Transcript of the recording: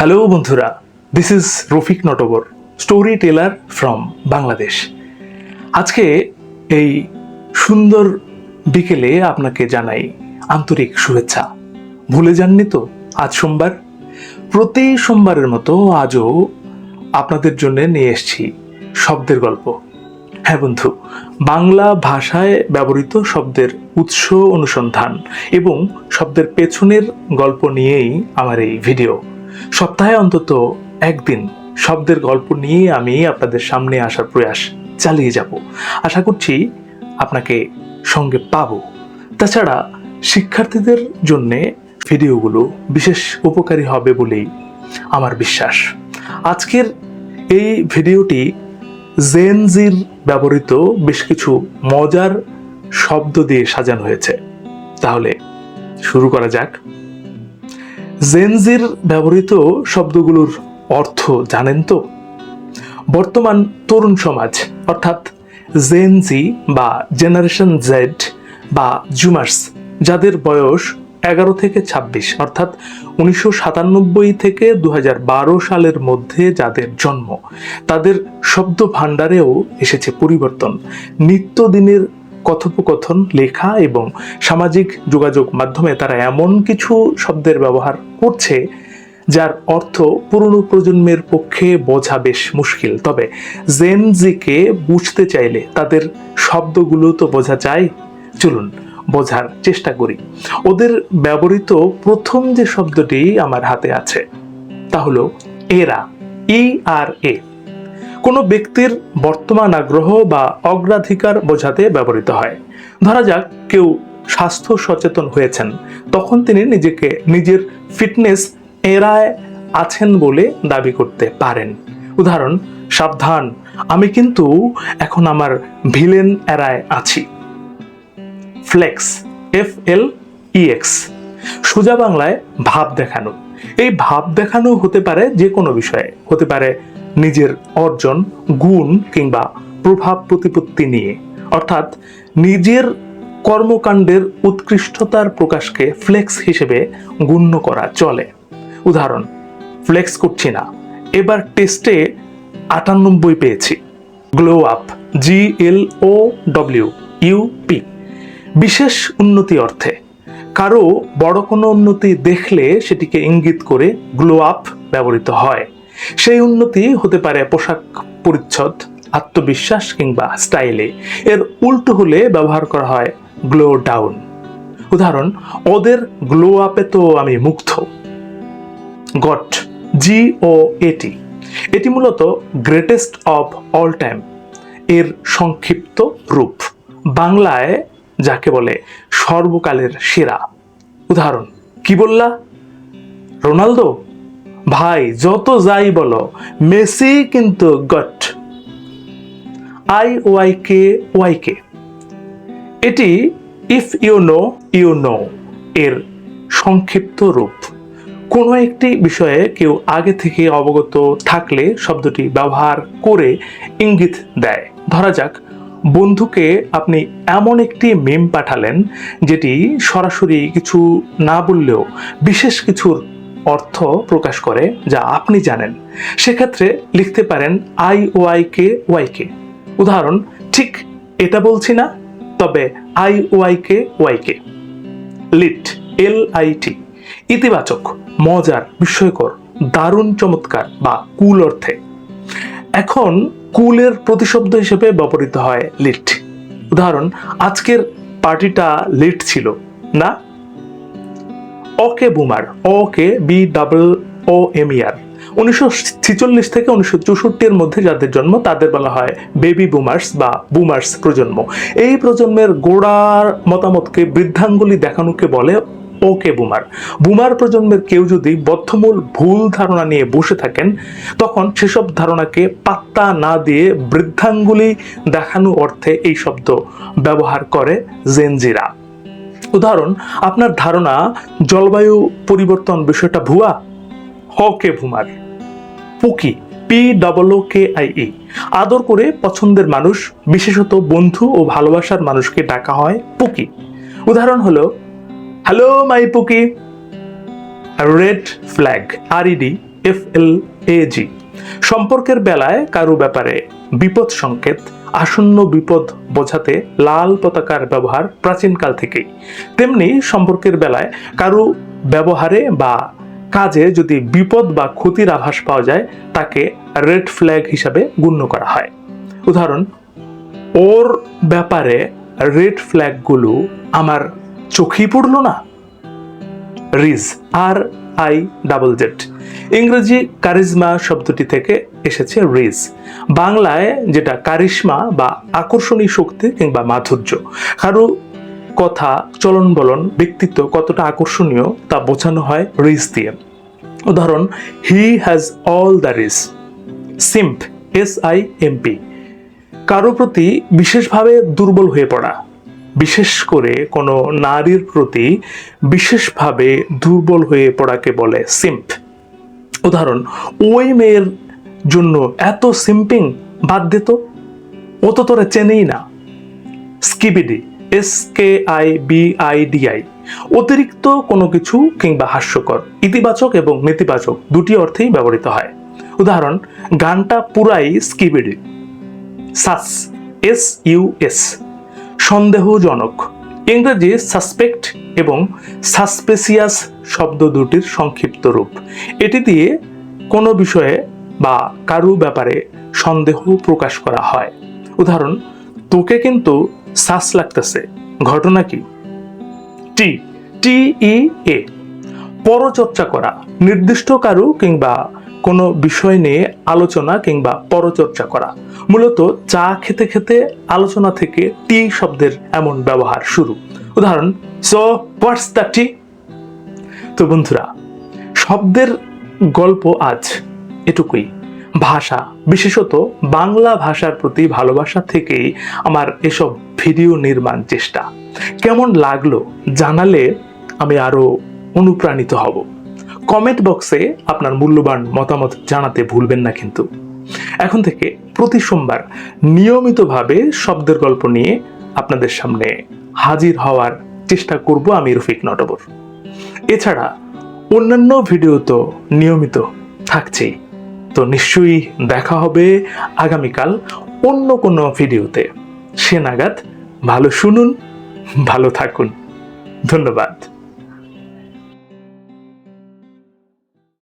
Hello বন্ধুরা। This is Rafiq Natabar story teller from Bangladesh আজকে এই সুন্দর বিকেলে আপনাকে জানাই আন্তরিক শুভেচ্ছা। ভুলে যাননি তো? আজ সোমবার। প্রতি সোমবারের মতো আজও আপনাদের জন্য নিয়ে এসেছি শব্দের গল্প। হ্যাঁ বন্ধু, বাংলা ভাষায় ব্যবহৃত শব্দের উৎস অনুসন্ধান এবং শব্দের পেছনের গল্প নিয়েই আমার এই ভিডিও। সপ্তাহে অন্তত একদিন শব্দের গল্প নিয়ে আমি আপনাদের সামনে আসার প্রয়াস চালিয়ে যাব। আশা করছি আপনাকে সঙ্গে পাবো। তাছাড়া শিক্ষার্থীদের জন্যে ভিডিওগুলো বিশেষ উপকারী হবে বলেই আমার বিশ্বাস। আজকের এই ভিডিওটি জেনজির ব্যবহৃত বেশ কিছু মজার শব্দ দিয়ে সাজানো হয়েছে। তাহলে শুরু করা যাক। জেনজির ব্যবহৃত শব্দগুলোর অর্থ জানেন তো? বর্তমান তরুণ সমাজ, অর্থাৎ জেনজি বা জেনারেশন জেড বা জুমার্স, যাদের বয়স এগারো থেকে ২৬ অর্থাৎ উনিশশো সাতানব্বই থেকে দু হাজার বারো সালের মধ্যে যাদের জন্ম, তাদের শব্দ ভাণ্ডারেও এসেছে পরিবর্তন। নিত্যদিনের কথোপকথন, লেখা এবং সামাজিক যোগাযোগ মাধ্যমে তারা এমন কিছু শব্দের ব্যবহার করছে যার অর্থ পুরনো প্রজন্মের পক্ষে বোঝা বেশ মুশকিল। তবে জেনজিকে বুঝতে চাইলে তাদের শব্দগুলো তো বোঝা যায়। চলুন, বোঝার চেষ্টা করি। ওদের ব্যবহৃত প্রথম যে শব্দটি আমার হাতে আছে তা হলো এরা ই আর এ কোনো ব্যক্তির বর্তমান আগ্রহ বা অগ্রাধিকার বোঝাতে ব্যবহৃত হয়। ধরা যাক, কেউ স্বাস্থ্য সচেতন হয়েছেন, তখন তিনি নিজেকে নিজের ফিটনেস এরায় আছেন বলে দাবি করতে পারেন। উদাহরণ, সাবধান, আমি কিন্তু এখন আমার ভিলেন এরায় আছি। ফ্লেক্স, এফ এল ইএক্স সোজা বাংলায় ভাব দেখানো। এই ভাব দেখানো হতে পারে যে কোনো বিষয়ে, হতে পারে নিজের অর্জন, গুণ কিংবা প্রভাব প্রতিপত্তি নিয়ে। অর্থাৎ নিজের কর্মকাণ্ডের উৎকৃষ্টতার প্রকাশকে ফ্লেক্স হিসেবে গণ্য করা চলে। উদাহরণ, ফ্লেক্স করছি না। এবার টেস্টে আটানব্বই পেয়েছি। Glow up G L O W UP বিশেষ উন্নতি অর্থে। কারও বড় কোনো উন্নতি দেখলে সেটিকে ইঙ্গিত করে গ্লো আপ ব্যবহৃত হয়। সেই উন্নতি হতে পারে পোশাক পরিচ্ছদ, আত্মবিশ্বাস কিংবা স্টাইলে। এর উল্টো হলে ব্যবহার করা হয় গ্লো ডাউন। উদাহরণ, ওদের গ্লো আপে তো আমি মুগ্ধ। গট জি ও এটি এটি মূলত গ্রেটেস্ট অফ অল টাইম। এর সংক্ষিপ্ত রূপ। বাংলায় যাকে বলে সর্বকালের সেরা। উদাহরণ, কি বললা? রোনালদো? ভাই, যত যাই বলো, মেসি কিন্তু GOAT. I Y K Y K এটি if you know you know এর সংক্ষিপ্ত রূপ। কোনো একটি বিষয়ে কেউ আগে থেকে অবগত থাকলে শব্দটি ব্যবহার করে ইঙ্গিত দেয়। ধরা যাক, বন্ধুকে আপনি এমন একটি মেম পাঠালেন, যেটি সরাসরি কিছু না বললেও বিশেষ কিছুর অর্থ প্রকাশ করে যা আপনি জানেন। সেক্ষেত্রে লিখতে পারেন I Y K Y K. উদাহরণ, ঠিক এটা বলছি না, তবে I Y K Y K. Lit, L I T. ইতিবাচক, মজার, বিস্ময়কর, দারুণ, চমৎকার বা কুল অর্থে। এখন কুলের প্রতিশব্দ হিসেবে ব্যবহৃত হয় লিট। উদাহরণ, আজকের পার্টিটা লিট ছিল, না? Okay boomer okay B double O M year উনিশশো ছিচল্লিশ থেকে উনিশশো চৌষট্টির মধ্যে যাদের জন্ম, তাদের বলা হয় বেবি বুমার্স বা বুমার্স প্রজন্ম। এই প্রজন্মের গোড়ার মতামতকে, বৃদ্ধাঙ্গুলি দেখানোকে বলে ওকে বুমার বুমার প্রজন্মের কেউ যদি বদ্ধমূল ভুল ধারণা নিয়ে বসে থাকেন, তখন সেসব ধারণাকে পাত্তা না দিয়ে বৃদ্ধাঙ্গুলি দেখানো অর্থে এই শব্দ ব্যবহার করে জেনজিরা উদাহরণ, আপনার ধারণা, জলবায়ু পরিবর্তন বিষয়টা ভুয়া? Okay boomer. Pookie P double K I E আদর করে পছন্দের মানুষ, বিশেষত বন্ধু ও ভালোবাসার মানুষকে ডাকা হয় পুকি। উদাহরণ হলো, hello, my pookie. Red flag R E D F L A G সম্পর্কের বেলায় কারও ব্যাপারে বিপদ সংকেত, আসন্ন বিপদ বোঝাতে লাল পতাকার ব্যবহার প্রাচীনকাল থেকেই। তেমনি সম্পর্কের বেলায় কারও ব্যবহারে বা কাজে যদি বিপদ বা ক্ষতির আভাস পাওয়া যায়, তাকে রেড ফ্ল্যাগ হিসাবে গণ্য করা হয়। উদাহরণ, ওর ব্যাপারে রেড ফ্ল্যাগগুলো আমার চোখেই পড়ল না? Rizz R I double Z ইংরেজি কারিজমা শব্দটি থেকে এসেছে রিজ। বাংলায় যেটা কারিশ্মা বা আকর্ষণী শক্তি কিংবা মাধুর্য, কারও কথা, চলন বলন, ব্যক্তিত্ব কতটা আকর্ষণীয় তা বোঝানো হয় রিজ দিয়ে। উদাহরণ, he has all the rizz, simp, S I M P কারও প্রতি বিশেষভাবে দুর্বল হয়ে পড়া, বিশেষ করে কোনো নারীর প্রতি বিশেষভাবে দুর্বল হয়ে পড়াকে বলে সিম্প। উদাহরণ, ওই মেয়ের জন্য এত সিম্পিং বাদ দিত ও তো তোরা চেনেই না। Skibidi, S K I B I D I. অতিরিক্ত কোনো কিছু কিংবা হাস্যকর, ইতিবাচক এবং নেতিবাচক দুটি অর্থেই ব্যবহৃত হয়। উদাহরণ, গানটা পুরাই skibidi. Sus, S U S. সন্দেহজনক। ইংরেজি সাসপেক্ট এবং সাসপেসিয়াস শব্দ দুটির সংক্ষিপ্ত রূপ। এটি দিয়ে কোনো বিষয়ে বা কারু ব্যাপারে সন্দেহ প্রকাশ করা হয়। উদাহরণ, তোকে কিন্তু সাস লাগতেছে। ঘটনা কি? টি টি ই এ পরচর্চা করা। নির্দিষ্ট কারু কিংবা কোনো বিষয় নিয়ে আলোচনা কিংবা পরচর্চা করা। মূলত চা খেতে খেতে আলোচনা থেকে টি শব্দের এমন ব্যবহার শুরু। উদাহরণ, সো, হোয়াটস দ্য টি? তো বন্ধুরা, শব্দের গল্প আজ এটুকুই। ভাষা, বিশেষত বাংলা ভাষার প্রতি ভালোবাসা থেকেই আমার এসব ভিডিও নির্মাণ চেষ্টা। কেমন লাগল জানালে আমি আরও অনুপ্রাণিত হব। কমেন্ট বক্সে আপনার মূল্যবান মতামত জানাতে ভুলবেন না কিন্তু। এখন থেকে প্রতি সোমবার নিয়মিতভাবে শব্দের গল্প নিয়ে আপনাদের সামনে হাজির হওয়ার চেষ্টা করব আমি রফিক নটবর। এছাড়া অন্যান্য ভিডিও তো নিয়মিত থাকছেই। তো নিশ্চয়ই দেখা হবে আগামীকাল অন্য কোনো ভিডিওতে। সে নাগাদ ভালো শুনুন, ভালো থাকুন। ধন্যবাদ।